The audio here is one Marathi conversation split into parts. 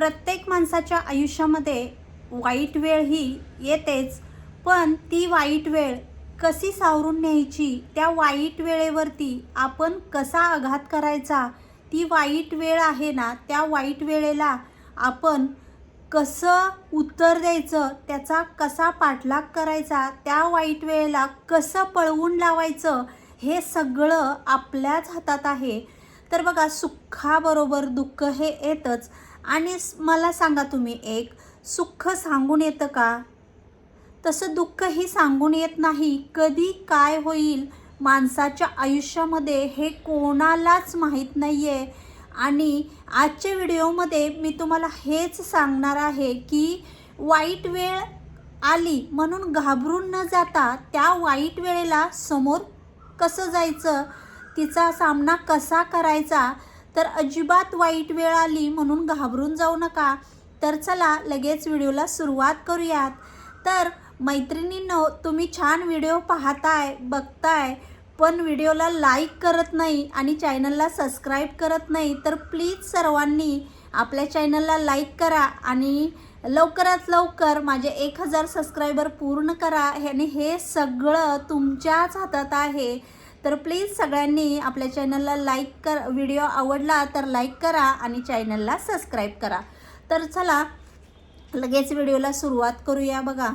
प्रत्येक माणसाच्या आयुष्यामध्ये वाईट वेळ ही येतेच पण ती वाईट वेळ कशी सावरून न्यायची? त्या वाईट वेळेवरती आपण कसा आघात करायचा? ती वाईट वेळ आहे ना त्या वाईट वेळेला आपण कसं उत्तर द्यायचं? त्याचा कसा पाठलाग करायचा? त्या वाईट वेळेला कसं पळवून लावायचं? हे सगळं आपल्याच हातात आहे. तर बघा सुखाबरोबर दुःख हे येतच. आणि मला सांगा तुम्ही एक सुख सांगून येतं का? तसं दुःखही सांगून येत नाही. कधी काय होईल माणसाच्या आयुष्यामध्ये हे कोणालाच माहीत नाही आहे आणि आजच्या व्हिडिओमध्ये मी तुम्हाला हेच सांगणार आहे की वाईट वेळ आली म्हणून घाबरून न जाता त्या वाईट वेळेला समोर कसं जायचं? तिचा सामना कसा करायचा? तर अजिबात वाईट वेळ आली म्हणून घाबरून जाऊ नका. तर चला लगेच व्हिडिओला सुरुवात करूयात. तर मैत्रिणींनो तुम्ही छान व्हिडिओ पाहताय बघताय पण व्हिडिओला लाईक करत नाही आणि चॅनलला सबस्क्राईब करत नाही तर प्लीज सर्वांनी आपल्या चॅनलला लाईक करा आणि लवकरात लवकर माझे एक हजार सबस्क्रायबर पूर्ण करा. आणि हे सगळं तुमच्याच हातात आहे. तर प्लीज सगळ्यांनी आपल्या चॅनलला लाईक कर व्हिडिओ आवडला तर लाईक करा आणि चॅनलला सबस्क्राईब करा. तर चला लगेच व्हिडिओला सुरुवात करूया बघा.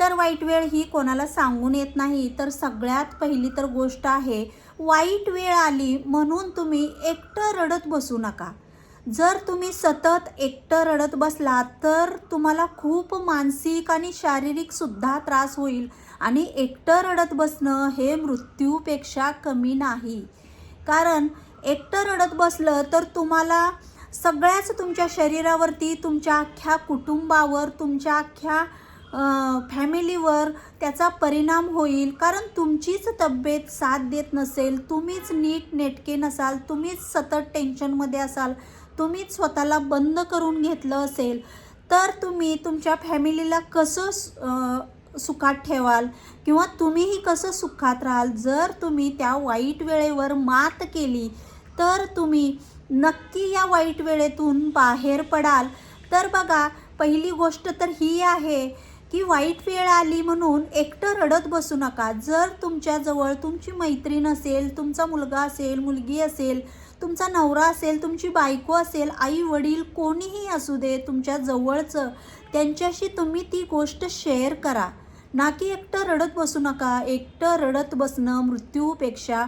तर वाईट वेळ ही कोणाला सांगून येत नाही. तर सगळ्यात पहिली तर गोष्ट आहे वाईट वेळ आली म्हणून तुम्ही एकटं रडत बसू नका. जर तुम्ही सतत एकटं रडत बसलात तर तुम्हाला खूप मानसिक आणि शारीरिकसुद्धा त्रास होईल. आणि एकटं रडत बसणं हे मृत्यूपेक्षा कमी नाही. कारण एकटं रडत बसलं तर तुम्हाला सगळ्याच तुमच्या शरीरावरती तुमच्या अख्ख्या कुटुंबावर तुमच्या अख्ख्या फॅमिलीवर त्याचा परिणाम होईल. कारण तुमचीच तब्येत साथ देत नसेल तुम्हीच नीट नेटके नसाल तुम्हीच सतत टेन्शनमध्ये असाल तुम्हीच स्वतःला बंद करून घेतलं असेल तर तुम्ही तुमच्या फॅमिलीला कसं सुखात ठेवाल? किंवा तुम्हीही कसं सुखात राहाल? जर तुम्ही त्या वाईट वेळेवर मात केली तर तुम्ही नक्की या वाईट वेळेतून बाहेर पडाल. तर बघा पहिली गोष्ट तर ही आहे की वाईट वेळ आली म्हणून एकटं रडत बसू नका. जर तुमच्याजवळ तुमची मैत्रीण असेल तुमचा मुलगा असेल मुलगी असेल तुमचा नवरा असेल तुमची बायको असेल आई वडील कोणीही असू दे तुमच्या जवळचं त्यांच्याशी तुम्ही ती गोष्ट शेअर करा. ना की एकटं रडत बसू नका. एकटं रडत बसणं मृत्यूपेक्षा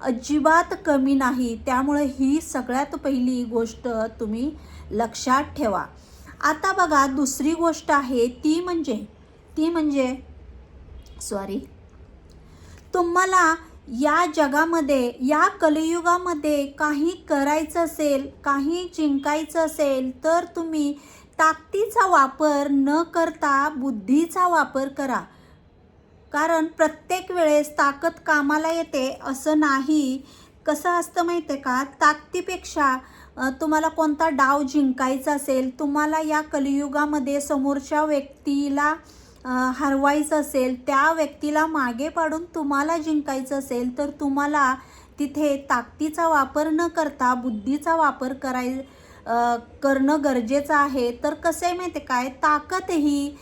अजिबात कमी नाही. त्यामुळे ही सगळ्यात पहिली गोष्ट तुम्ही लक्षात ठेवा. आता बघा दुसरी गोष्ट आहे ती म्हणजे ती म्हणजे सॉरी तुम्हाला या जगामध्ये या कलियुगामध्ये काही करायचं असेल काही जिंकायचं असेल तर तुम्ही ताकदीचा वापर न करता बुद्धीचा वापर करा. कारण प्रत्येक वेळेस ताकद कामाला येते असं नाही. कसं असतं माहिती आहे का? ताकदीपेक्षा तुम्हाला कोणता डाव जिंकायचा असेल तुम्हाला या कलियुगामध्ये समोरच्या व्यक्तीला हरवायचं असेल त्या व्यक्तीला मागे पाडून तुम्हाला जिंकायचं असेल तर तुम्हाला तिथे ताकदीचा वापर न करता बुद्धीचा वापर कराय करणं गरजेचं आहे. तर कसं आहे माहिती आहे काय? ताकद ही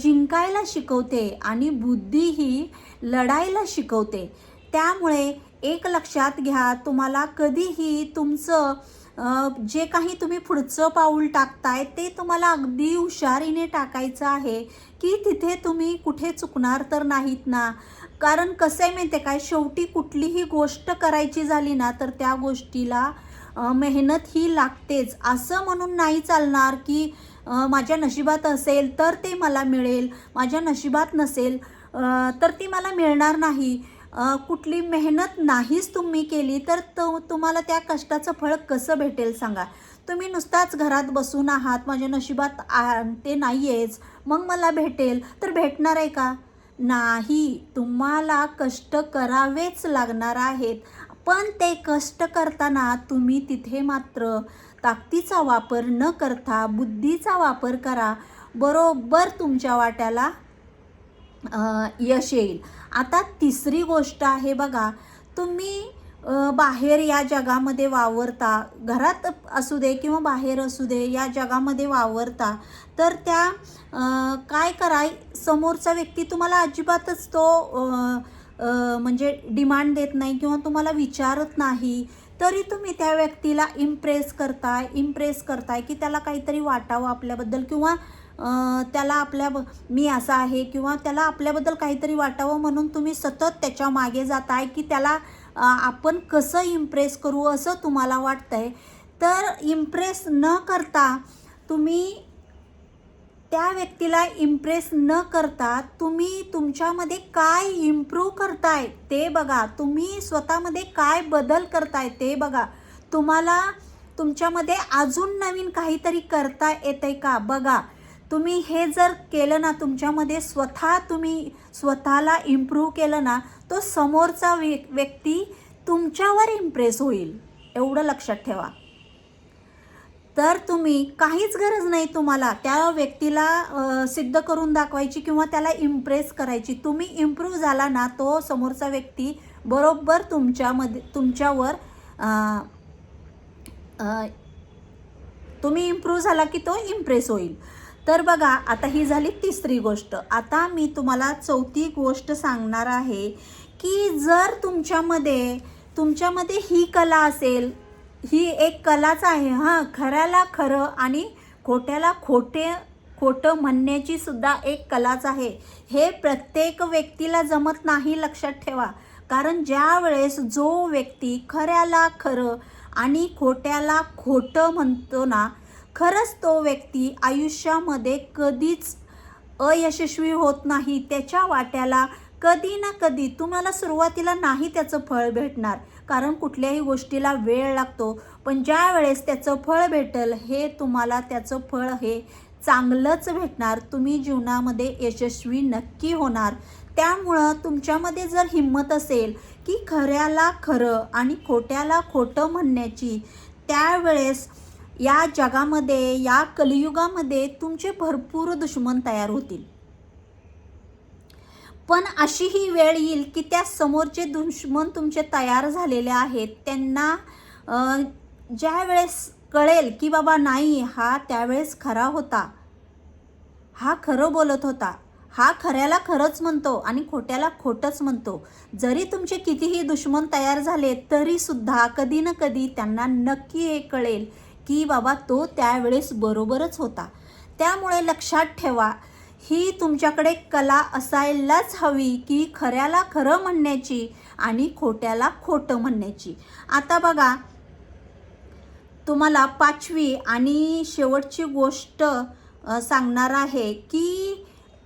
जिंकायला शिकवते आणि बुद्धी ही लढायला शिकवते. त्यामुळे एक लक्षात घ्या तुम्हाला कधीही तुमचं जे काही तुम्ही पुढचं पाऊल टाकताय ते तुम्हाला अगदी हुशारीने टाकायचं आहे की तिथे तुम्ही कुठे चुकणार तर नाहीत ना. कारण कसं आहे माहिती आहे काय? शेवटी कुठलीही गोष्ट करायची झाली ना तर त्या गोष्टीला मेहनत ही लागतेच. असं म्हणून नाही चालणार की माझ्या नशिबात असेल तर ते मला मिळेल माझ्या नशिबात नसेल तर ती मला मिळणार नाही. कुठली मेहनत नाहीच तुम्ही केली तर तो तुम्हाला त्या कष्टाचं फळ कसं भेटेल सांगा. तुम्ही नुसताच घरात बसून आहात माझ्या नशिबात आ ते नाही आहेच मग मला भेटेल तर भेटणार आहे का? नाही तुम्हाला कष्ट करावेच लागणार आहेत पण ते कष्ट करताना तुम्ही तिथे मात्र ताकदीचा वापर न करता बुद्धीचा वापर करा बरोबर तुमच्या वाट्याला यश येईल. आता तिसरी गोष्ट आहे बघा तुम्ही बाहेर या जगामध्ये वावरता घरात असू दे किंवा बाहेर असू दे या जगामध्ये वावरता तर त्या काय कराय समोरचा व्यक्ती तुम्हाला अजिबातच तो म्हणजे डिमांड देत नाही किंवा तुम्हाला विचारत नाही तरी तुम्ही त्या व्यक्तीला इम्प्रेस करताय इम्प्रेस करताय की त्याला काहीतरी वाटावं आपल्याबद्दल किंवा त्याला आपल्या मी असा आहे किंवा त्याला आपल्याबद्दल काहीतरी वाटावं म्हणून तुम्ही सतत त्याच्यामागे जात आहे की त्याला आपण कसं इम्प्रेस करू असं तुम्हाला वाटतं आहे तर इम्प्रेस न करता तुम्ही त्या व्यक्तीला इम्प्रेस न करता तुम्ही तुमच्यामध्ये काय इम्प्रूव्ह करताय ते बघा. तुम्ही स्वतःमध्ये काय बदल करताय ते बघा. तुम्हाला तुमच्यामध्ये अजून नवीन काहीतरी करता येतंय का? बघा. तुम्ही हे जर केलं ना तुमच्यामध्ये स्वतः तुम्ही स्वतःला इम्प्रूव्ह केलं ना तो समोरचा व्य व्यक्ती तुमच्यावर इम्प्रेस होईल. एवढं लक्षात ठेवा. तर तुम्ही काहीच गरज नाही तुम्हाला त्या व्यक्तीला सिद्ध करून दाखवायची किंवा त्याला इम्प्रेस करायची. तुम्ही इम्प्रूव्ह झाला ना तो समोरचा व्यक्ती बरोबर तुमच्यामध्ये तुमच्यावर तुम्ही इम्प्रूव्ह झाला की तो इम्प्रेस होईल. तर बघा आता ही झाली तिसरी गोष्ट. आता मी तुम्हाला चौथी गोष्ट सांगणार आहे की जर तुमच्यामध्ये तुमच्यामध्ये ही कला असेल ही एक कलाच आहे हां खऱ्याला खरं आणि खोट्याला खोटे खोटं म्हणण्याची सुद्धा एक कलाच आहे. हे प्रत्येक व्यक्तीला जमत नाही लक्षात ठेवा. कारण ज्या वेळेस जो व्यक्ती खऱ्याला खरं आणि खोट्याला खोटं म्हणतो ना खरंच तो व्यक्ती आयुष्यामध्ये कधीच अयशस्वी होत नाही. त्याच्या वाट्याला कधी ना कधी तुम्हाला सुरुवातीला नाही त्याचं फळ भेटणार. कारण कुठल्याही गोष्टीला वेळ लागतो. पण ज्या वेळेस त्याचं फळ भेटल हे तुम्हाला त्याचं फळ हे चांगलंच भेटणार. तुम्ही जीवनामध्ये यशस्वी नक्की होणार. त्यामुळं तुमच्यामध्ये जर हिंमत असेल की खऱ्याला खरं आणि खोट्याला खोटं म्हणण्याची त्यावेळेस या जगामध्ये या कलियुगामध्ये तुमचे भरपूर दुश्मन तयार होतील. पण अशी ही वेळ येईल की त्या समोरचे दुश्मन तुमचे तयार झालेले आहेत. त्यांना ज्या वेळेस कळेल की बाबा नाही हा त्यावेळेस खरा होता. हा खरं बोलत होता. हा खऱ्याला खरंच म्हणतो आणि खोट्याला खोटंच म्हणतो. जरी तुमचे कितीही दुश्मन तयार झाले तरीसुद्धा कधी ना कधी त्यांना नक्की हे कळेल की बाबा तो त्यावेळेस बरोबरच होता. त्यामुळे लक्षात ठेवा ही तुमच्याकडे कला असायलाच हवी की खऱ्याला खरं म्हणण्याची आणि खोट्याला खोटं म्हणण्याची. आता बघा तुम्हाला पाचवी आणि शेवटची गोष्ट सांगणार आहे की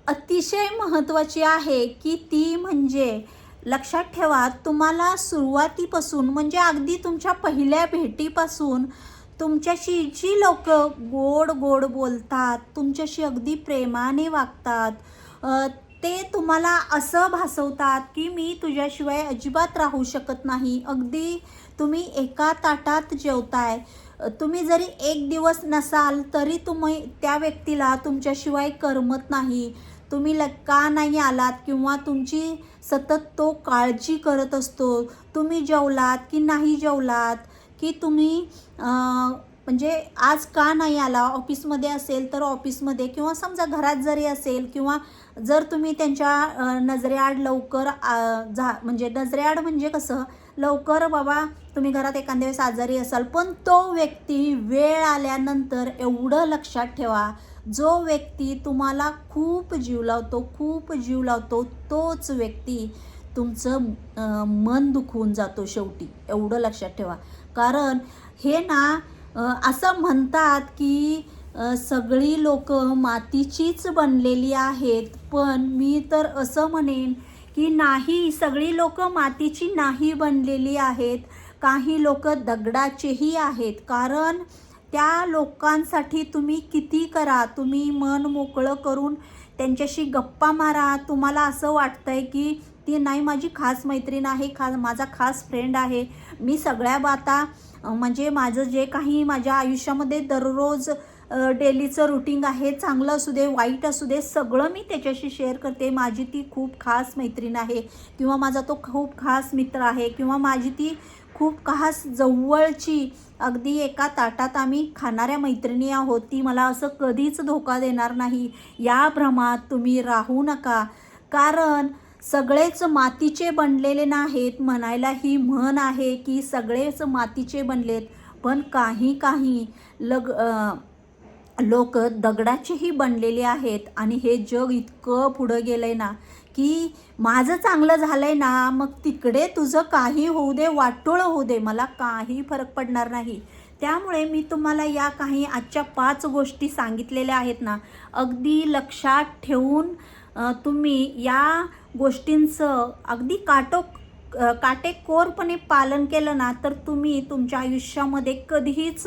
अतिशय महत्त्वाची आहे की ती म्हणजे लक्षात ठेवा तुम्हाला सुरुवातीपासून म्हणजे अगदी तुमच्या पहिल्या भेटीपासून तुमच्याशी जी लोक गोड गोड बोलतात तुमच्याशी अगदी प्रेमाने वागतात ते तुम्हाला असं भासवतात की मी तुझ्याशिवाय अजिबात राहू शकत नाही. अगदी तुम्ही एका ताटात जेवताय. तुम्ही जरी एक दिवस नसाल तरी तुम्ही त्या व्यक्तीला तुमच्याशिवाय करमत नाही. तुम्ही ल का नाही आलात किंवा तुमची सतत तो काळजी करत असतो. तुम्ही जेवलात की नाही जेवलात? की तुम्ही म्हणजे आज का नाही आला? ऑफिसमध्ये असेल तर ऑफिसमध्ये किंवा समजा घरात जरी असेल किंवा जर तुम्ही त्यांच्या नजरेआड लवकर झा म्हणजे नजरेआड म्हणजे कसं? लवकर बाबा तुम्ही घरात एखाद्या वेळेस आजारी असाल पण तो व्यक्ती वेळ आल्यानंतर एवढं लक्षात ठेवा. जो व्यक्ती तुम्हाला खूप जीव लावतो खूप जीव लावतो तोच व्यक्ती. तुमचं मन दुखवून जातो शेवटी. एवढं लक्षात ठेवा. कारण हे ना असं म्हणतात की सगळी लोक मातीचीच बनलेली आहेत. पण मी तर असं म्हणेन की नाही सगळी लोक मातीची नाही बनलेली आहेत. काही लोक दगडाचेही आहेत. कारण त्या लोकांसाठी तुम्ही किती करा. तुम्ही मन मोकळं करून त्यांच्याशी गप्पा मारा. तुम्हाला असं वाटतंय की ती नाही माझी खास मैत्रीण आहे खास माझा खास फ्रेंड आहे. मी सगळ्या बाता म्हणजे माझं जे काही माझ्या आयुष्यामध्ये दररोज डेलीचं रुटीन आहे चांगलं असू दे वाईट असू दे सगळं मी त्याच्याशी शेअर करते. माझी ती खूप खास मैत्रीण आहे. किंवा माझा तो खूप खास मित्र आहे. किंवा माझी ती खूप खास जवळची अगदी एका ताटात आम्ही खाणाऱ्या मैत्रिणी आहोत. ती मला असं कधीच धोका देणार नाही. या भ्रमात तुम्ही राहू नका. कारण सगळेच मातीचे बनलेले नाहीत. म्हणायला ही म्हण आहे की सगळेच मातीचे बनलेत पण काही काही लग लोक दगडाचेही बनलेले आहेत आणि हे जग इतकं पुढं गेलं आहे ना की माझं चांगलं झालं आहे ना मग तिकडे तुझं काही होऊ दे वाटोळं होऊ दे मला काही फरक पडणार नाही. त्यामुळे मी तुम्हाला या काही आजच्या पाच गोष्टी सांगितलेल्या आहेत ना अगदी लक्षात ठेवून तुम्ही या गोष्टींचं अगदी काटोक काटेकोरपणे पालन केलं ना तर तुम्ही तुमच्या आयुष्यामध्ये कधीच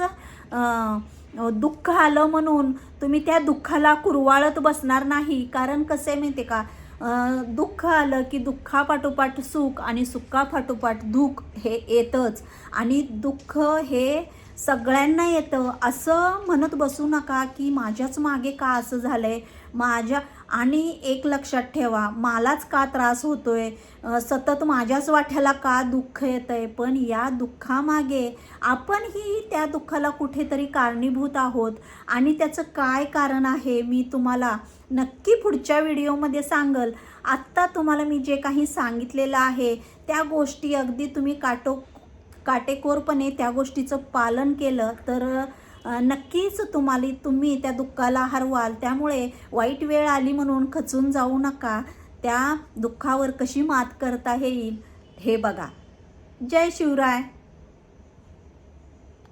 दुःख आलं म्हणून तुम्ही त्या दुःखाला कुरवाळत बसणार नाही. कारण कसं आहे माहिती आहे का दुःख आलं की दुःखापाठोपाठ सुख आणि सुखापाठोपाठ दुःख हे येतंच. आणि दुःख हे सगळ्यांना येतं. असं म्हणत बसू नका की माझ्याच मागे का असं झालं आहे माझ्या आणि एक लक्षात ठेवा मलाच का त्रास होतोय? आहे सतत माझ्याच वाट्याला का दुःख येतंय? पण या दुःखामागे आपणही त्या दुःखाला कुठेतरी कारणीभूत आहोत. आणि त्याचं काय कारण आहे मी तुम्हाला नक्की पुढच्या व्हिडिओमध्ये सांगल. आत्ता तुम्हाला मी जे काही सांगितलेलं आहे त्या गोष्टी अगदी तुम्ही काटो काटेकोरपणे त्या गोष्टीचं पालन केलं तर नक्कीच तुम्हाला तुम्ही त्या दुःखाला हरवाल. त्यामुळे वाईट वेळ आली म्हणून खचून जाऊ नका. त्या दुःखावर कशी मात करता येईल हे बघा. जय शिवराय.